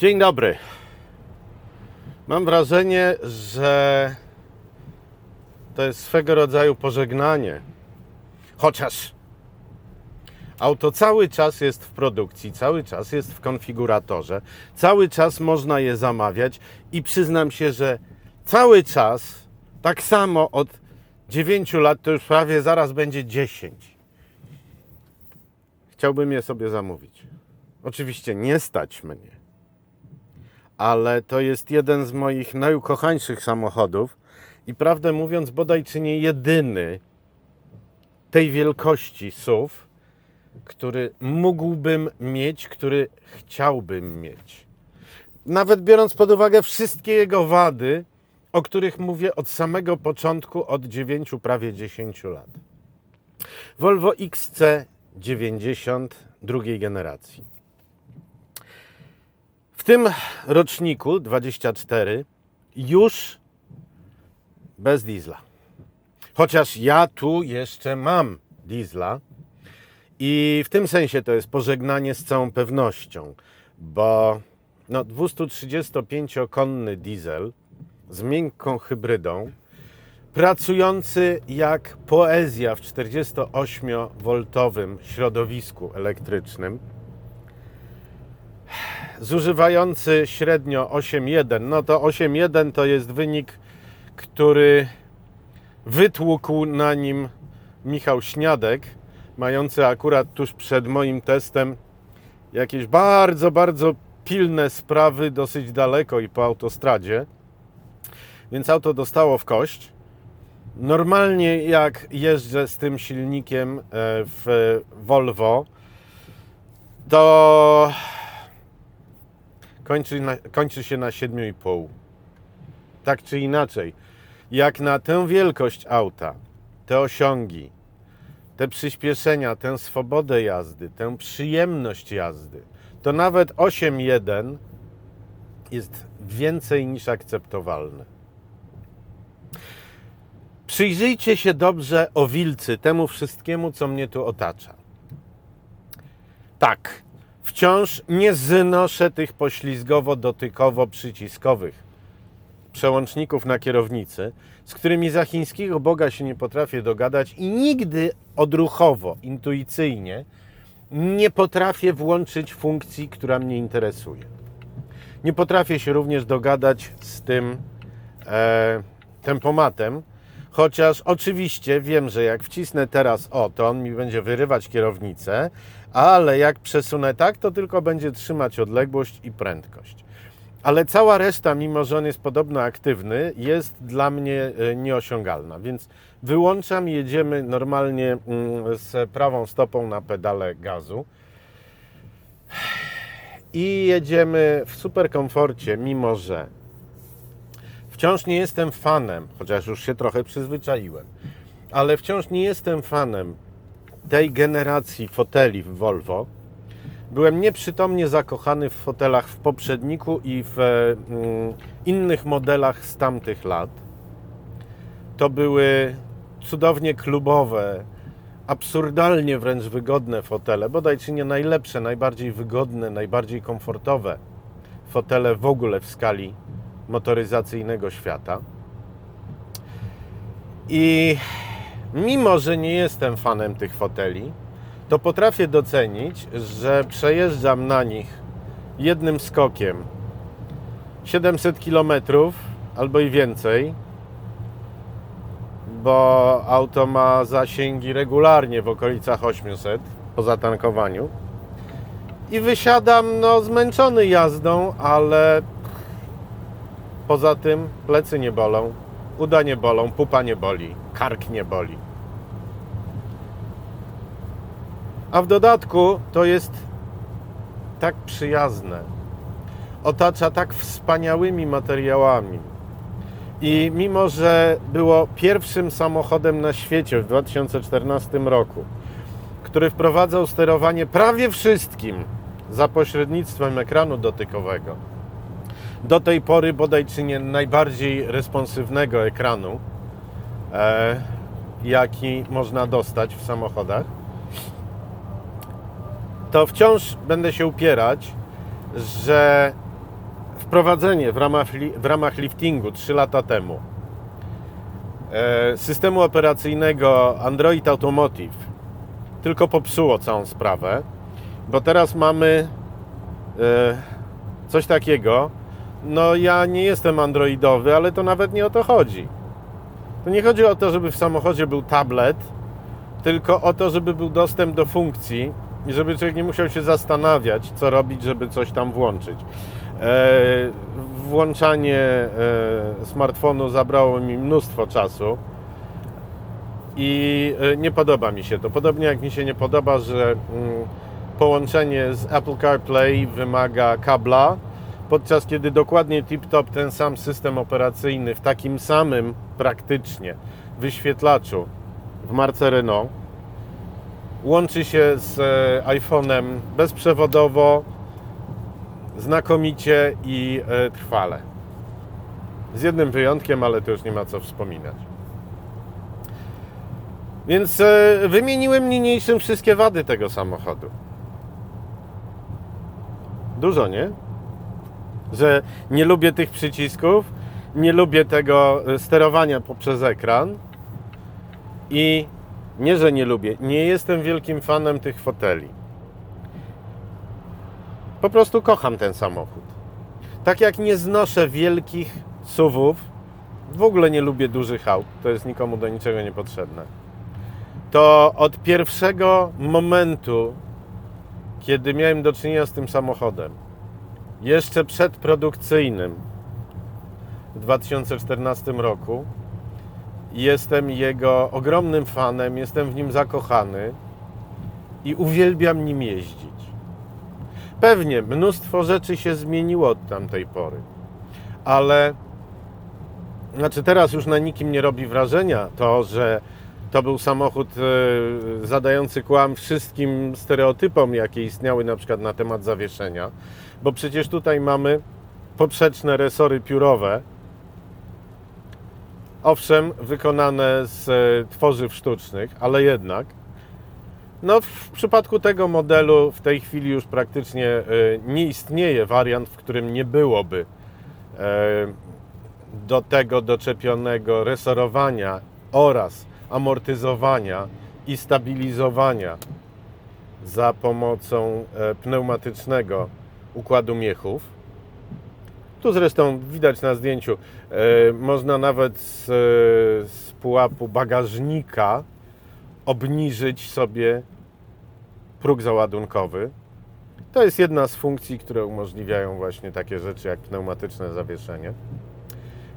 Dzień dobry. Mam wrażenie, że to jest swego rodzaju pożegnanie. Chociaż auto cały czas jest w produkcji, cały czas jest w konfiguratorze, cały czas można je zamawiać i przyznam się, że cały czas, tak samo od 9 lat, to już prawie zaraz będzie 10. Chciałbym je sobie zamówić. Oczywiście nie stać mnie ale to jest jeden z moich najukochańszych samochodów i prawdę mówiąc, bodaj czy nie jedyny tej wielkości SUV, który mógłbym mieć, który chciałbym mieć. Nawet biorąc pod uwagę wszystkie jego wady, o których mówię od samego początku, od 9, prawie 10 lat. Volvo XC90 drugiej generacji. W tym roczniku 24 już bez diesla. Chociaż ja tu jeszcze mam diesla i w tym sensie to jest pożegnanie z całą pewnością, bo no, 235-konny diesel z miękką hybrydą, pracujący jak poezja w 48-woltowym środowisku elektrycznym, zużywający średnio 8,1. No to 8,1 to jest wynik, który wytłukł na nim Michał Śniadek, mający akurat tuż przed moim testem jakieś bardzo, bardzo pilne sprawy dosyć daleko i po autostradzie. Więc auto dostało w kość. Normalnie jak jeżdżę z tym silnikiem e, w Volvo, to kończy, na, kończy się na 7,5. Tak czy inaczej, jak na tę wielkość auta, te osiągi, te przyspieszenia, tę swobodę jazdy, tę przyjemność jazdy, to nawet 8,1 jest więcej niż akceptowalne. Przyjrzyjcie się dobrze o wilcy, temu wszystkiemu, co mnie tu otacza. Tak, Wciąż nie znoszę tych poślizgowo-dotykowo-przyciskowych przełączników na kierownicy, z którymi za chińskiego Boga się nie potrafię dogadać i nigdy odruchowo, intuicyjnie nie potrafię włączyć funkcji, która mnie interesuje. Nie potrafię się również dogadać z tym e, tempomatem, chociaż oczywiście wiem, że jak wcisnę teraz o, to on mi będzie wyrywać kierownicę, ale jak przesunę tak, to tylko będzie trzymać odległość i prędkość. Ale cała reszta, mimo że on jest podobno aktywny, jest dla mnie e, nieosiągalna, więc wyłączam, jedziemy normalnie mm, z prawą stopą na pedale gazu i jedziemy w super komforcie, mimo że wciąż nie jestem fanem, chociaż już się trochę przyzwyczaiłem, ale wciąż nie jestem fanem tej generacji foteli w Volvo byłem nieprzytomnie zakochany w fotelach w poprzedniku i w mm, innych modelach z tamtych lat. To były cudownie klubowe, absurdalnie wręcz wygodne fotele, bodaj czy nie najlepsze, najbardziej wygodne, najbardziej komfortowe fotele w ogóle w skali motoryzacyjnego świata. I mimo że nie jestem fanem tych foteli, to potrafię docenić, że przejeżdżam na nich jednym skokiem 700 km albo i więcej, bo auto ma zasięgi regularnie w okolicach 800 po zatankowaniu. I wysiadam no, zmęczony jazdą, ale poza tym plecy nie bolą, uda nie bolą, pupa nie boli, kark nie boli. A w dodatku to jest tak przyjazne. Otacza tak wspaniałymi materiałami. I mimo, że było pierwszym samochodem na świecie w 2014 roku, który wprowadzał sterowanie prawie wszystkim za pośrednictwem ekranu dotykowego, do tej pory bodaj czy nie najbardziej responsywnego ekranu, e, jaki można dostać w samochodach, to wciąż będę się upierać, że wprowadzenie w ramach, w ramach liftingu 3 lata temu e, systemu operacyjnego Android Automotive tylko popsuło całą sprawę, bo teraz mamy e, coś takiego. No, ja nie jestem androidowy, ale to nawet nie o to chodzi. To nie chodzi o to, żeby w samochodzie był tablet, tylko o to, żeby był dostęp do funkcji i żeby człowiek nie musiał się zastanawiać, co robić, żeby coś tam włączyć. E, włączanie e, smartfonu zabrało mi mnóstwo czasu i e, nie podoba mi się to. Podobnie jak mi się nie podoba, że mm, połączenie z Apple CarPlay wymaga kabla, podczas kiedy dokładnie tip-top ten sam system operacyjny w takim samym praktycznie wyświetlaczu w marce Renault łączy się z e, iPhone'em bezprzewodowo, znakomicie i e, trwale. Z jednym wyjątkiem, ale to już nie ma co wspominać. Więc e, wymieniłem niniejszym wszystkie wady tego samochodu. Dużo, nie? Że nie lubię tych przycisków, nie lubię tego e, sterowania poprzez ekran i nie, że nie lubię, nie jestem wielkim fanem tych foteli. Po prostu kocham ten samochód. Tak jak nie znoszę wielkich suwów, w ogóle nie lubię dużych aut, to jest nikomu do niczego niepotrzebne. To od pierwszego momentu, kiedy miałem do czynienia z tym samochodem, jeszcze przedprodukcyjnym w 2014 roku, jestem jego ogromnym fanem, jestem w nim zakochany i uwielbiam nim jeździć. Pewnie mnóstwo rzeczy się zmieniło od tamtej pory, ale znaczy teraz już na nikim nie robi wrażenia to, że to był samochód e, zadający kłam wszystkim stereotypom, jakie istniały na przykład na temat zawieszenia, bo przecież tutaj mamy poprzeczne resory piórowe, owszem, wykonane z e, tworzyw sztucznych, ale jednak. No, w przypadku tego modelu w tej chwili już praktycznie e, nie istnieje wariant, w którym nie byłoby e, do tego doczepionego resorowania oraz amortyzowania i stabilizowania za pomocą pneumatycznego układu miechów. Tu zresztą widać na zdjęciu, e, można nawet z, e, z pułapu bagażnika obniżyć sobie próg załadunkowy. To jest jedna z funkcji, które umożliwiają właśnie takie rzeczy jak pneumatyczne zawieszenie.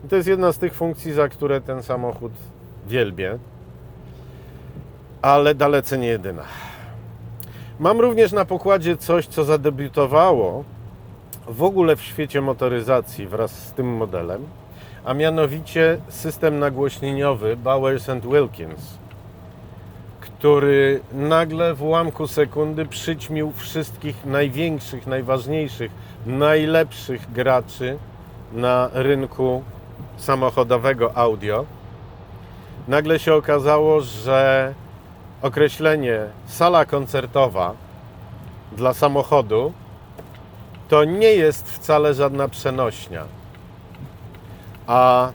I to jest jedna z tych funkcji, za które ten samochód wielbię, ale dalece nie jedyna. Mam również na pokładzie coś, co zadebiutowało w ogóle w świecie motoryzacji wraz z tym modelem, a mianowicie system nagłośnieniowy Bowers Wilkins, który nagle w ułamku sekundy przyćmił wszystkich największych, najważniejszych, najlepszych graczy na rynku samochodowego audio. Nagle się okazało, że określenie sala koncertowa dla samochodu to nie jest wcale żadna przenośnia. A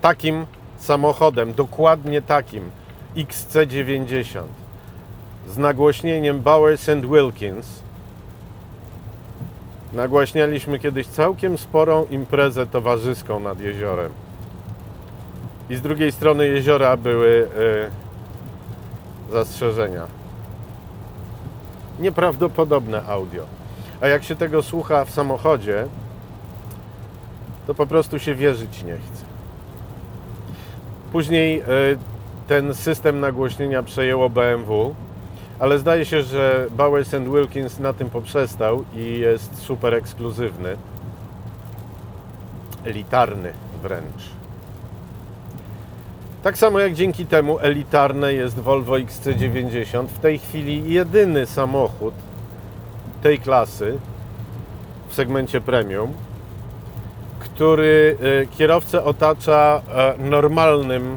takim samochodem, dokładnie takim XC90 z nagłośnieniem Bowers Wilkins nagłaśnialiśmy kiedyś całkiem sporą imprezę towarzyską nad jeziorem. I z drugiej strony jeziora były y, zastrzeżenia. Nieprawdopodobne audio. A jak się tego słucha w samochodzie, to po prostu się wierzyć nie chce. Później y, ten system nagłośnienia przejęło BMW, ale zdaje się, że Bowers Wilkins na tym poprzestał i jest super ekskluzywny, elitarny wręcz. Tak samo jak dzięki temu elitarne jest Volvo XC90, w tej chwili jedyny samochód tej klasy w segmencie premium, który y, kierowcę otacza e, normalnym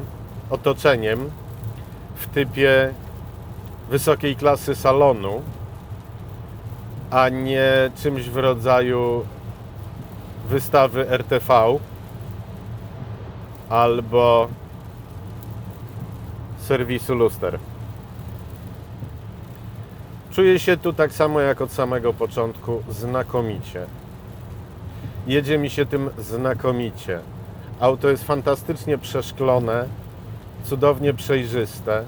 otoczeniem w typie wysokiej klasy salonu, a nie czymś w rodzaju wystawy RTV albo serwisu luster. Czuję się tu tak samo jak od samego początku znakomicie. Jedzie mi się tym znakomicie. Auto jest fantastycznie przeszklone, cudownie przejrzyste,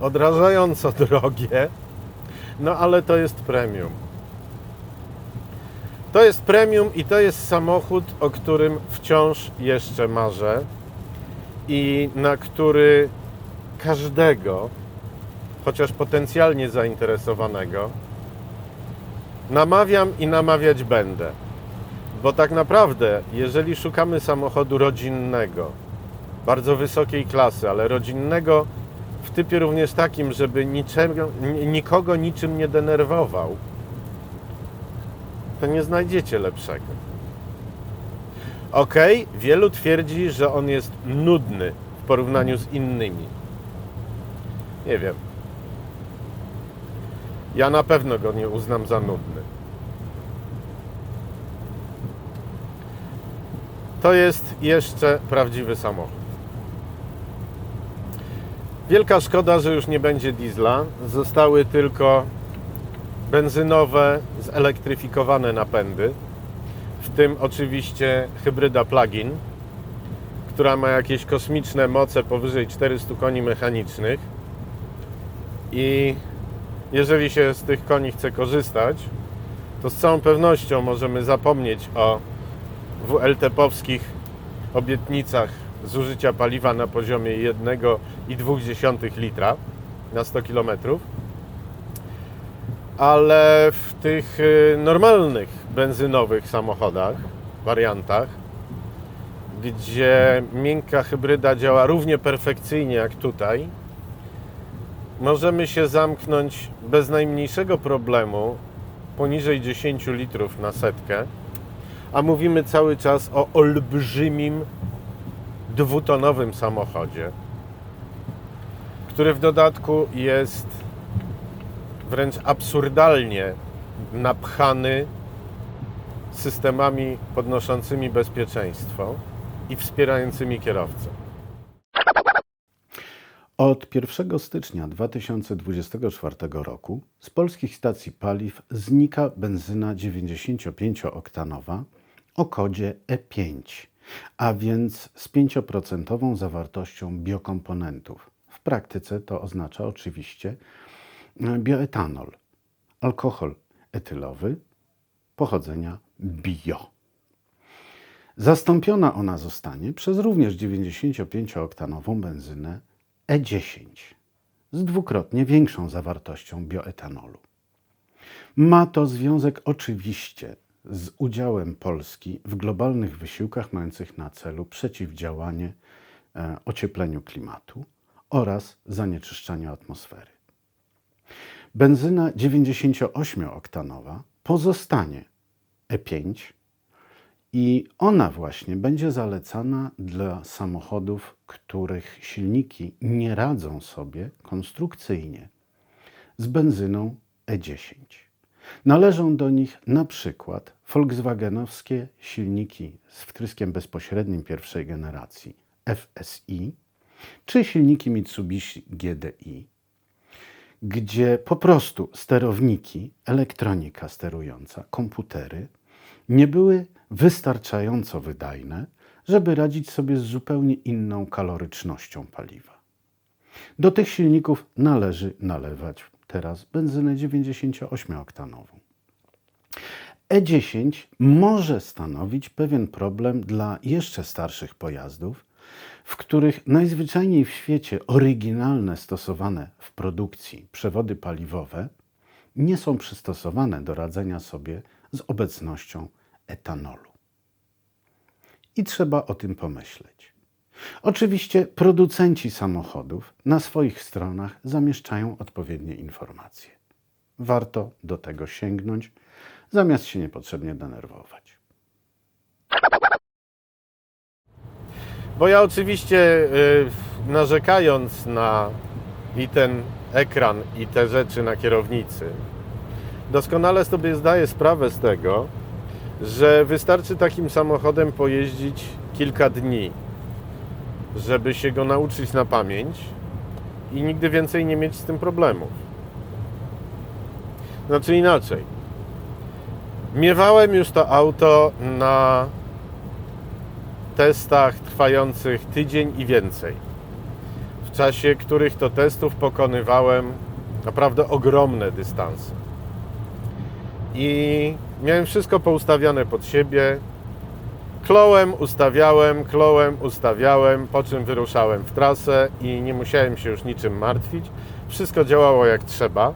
odrażająco drogie, no ale to jest premium. To jest premium i to jest samochód, o którym wciąż jeszcze marzę i na który każdego, chociaż potencjalnie zainteresowanego, namawiam i namawiać będę. Bo tak naprawdę, jeżeli szukamy samochodu rodzinnego, bardzo wysokiej klasy, ale rodzinnego w typie również takim, żeby niczego, ni- nikogo niczym nie denerwował, to nie znajdziecie lepszego. Ok, wielu twierdzi, że on jest nudny w porównaniu z innymi. Nie wiem. Ja na pewno go nie uznam za nudny. To jest jeszcze prawdziwy samochód. Wielka szkoda, że już nie będzie diesla. Zostały tylko benzynowe, zelektryfikowane napędy. W tym oczywiście hybryda plug-in, która ma jakieś kosmiczne moce powyżej 400 koni mechanicznych. I jeżeli się z tych koni chce korzystać, to z całą pewnością możemy zapomnieć o WLTP-owskich obietnicach zużycia paliwa na poziomie 1,2 litra na 100 km. Ale w tych y, normalnych benzynowych samochodach, wariantach, gdzie miękka hybryda działa równie perfekcyjnie jak tutaj, możemy się zamknąć bez najmniejszego problemu poniżej 10 litrów na setkę, a mówimy cały czas o olbrzymim dwutonowym samochodzie, który w dodatku jest wręcz absurdalnie napchany systemami podnoszącymi bezpieczeństwo i wspierającymi kierowcę. Od 1 stycznia 2024 roku z polskich stacji paliw znika benzyna 95-oktanowa o kodzie E5, a więc z 5% zawartością biokomponentów. W praktyce to oznacza oczywiście bioetanol, alkohol etylowy pochodzenia bio. Zastąpiona ona zostanie przez również 95-oktanową benzynę E10 z dwukrotnie większą zawartością bioetanolu. Ma to związek oczywiście z udziałem Polski w globalnych wysiłkach mających na celu przeciwdziałanie e, ociepleniu klimatu oraz zanieczyszczaniu atmosfery. Benzyna 98-oktanowa pozostanie E5 i ona właśnie będzie zalecana dla samochodów, których silniki nie radzą sobie konstrukcyjnie z benzyną E10. Należą do nich na przykład Volkswagenowskie silniki z wtryskiem bezpośrednim pierwszej generacji FSI czy silniki Mitsubishi GDI, gdzie po prostu sterowniki, elektronika sterująca, komputery nie były wystarczająco wydajne, żeby radzić sobie z zupełnie inną kalorycznością paliwa. Do tych silników należy nalewać teraz benzynę 98-oktanową. E10 może stanowić pewien problem dla jeszcze starszych pojazdów, w których najzwyczajniej w świecie oryginalne stosowane w produkcji przewody paliwowe nie są przystosowane do radzenia sobie z obecnością etanolu. I trzeba o tym pomyśleć. Oczywiście producenci samochodów na swoich stronach zamieszczają odpowiednie informacje. Warto do tego sięgnąć, zamiast się niepotrzebnie denerwować. Bo ja oczywiście y, narzekając na i ten ekran, i te rzeczy na kierownicy, doskonale sobie zdaję sprawę z tego, że wystarczy takim samochodem pojeździć kilka dni, żeby się go nauczyć na pamięć i nigdy więcej nie mieć z tym problemów. Znaczy inaczej. Miewałem już to auto na testach trwających tydzień i więcej. W czasie których to testów pokonywałem naprawdę ogromne dystanse. I miałem wszystko poustawiane pod siebie. Klołem, ustawiałem, klołem, ustawiałem, po czym wyruszałem w trasę i nie musiałem się już niczym martwić. Wszystko działało jak trzeba,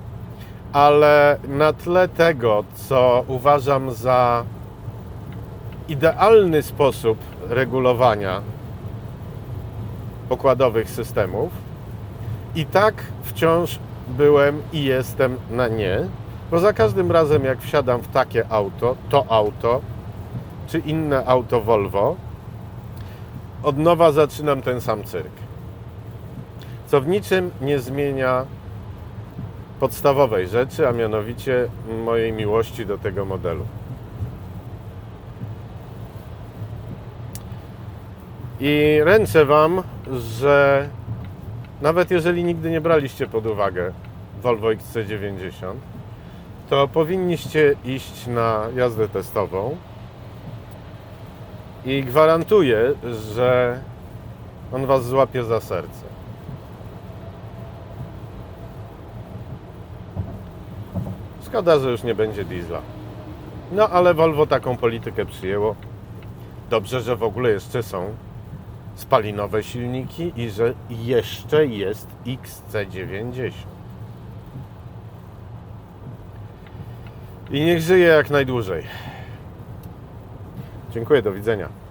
ale na tle tego, co uważam za idealny sposób regulowania pokładowych systemów, i tak wciąż byłem i jestem na nie, bo za każdym razem jak wsiadam w takie auto, to auto, czy inne auto Volvo, od nowa zaczynam ten sam cyrk. Co w niczym nie zmienia podstawowej rzeczy, a mianowicie mojej miłości do tego modelu. I ręczę Wam, że nawet jeżeli nigdy nie braliście pod uwagę Volvo XC90, to powinniście iść na jazdę testową i gwarantuję, że on Was złapie za serce. Szkoda, że już nie będzie diesla. No ale Volvo taką politykę przyjęło. Dobrze, że w ogóle jeszcze są spalinowe silniki i że jeszcze jest XC90. I niech żyje jak najdłużej. Dziękuję, do widzenia.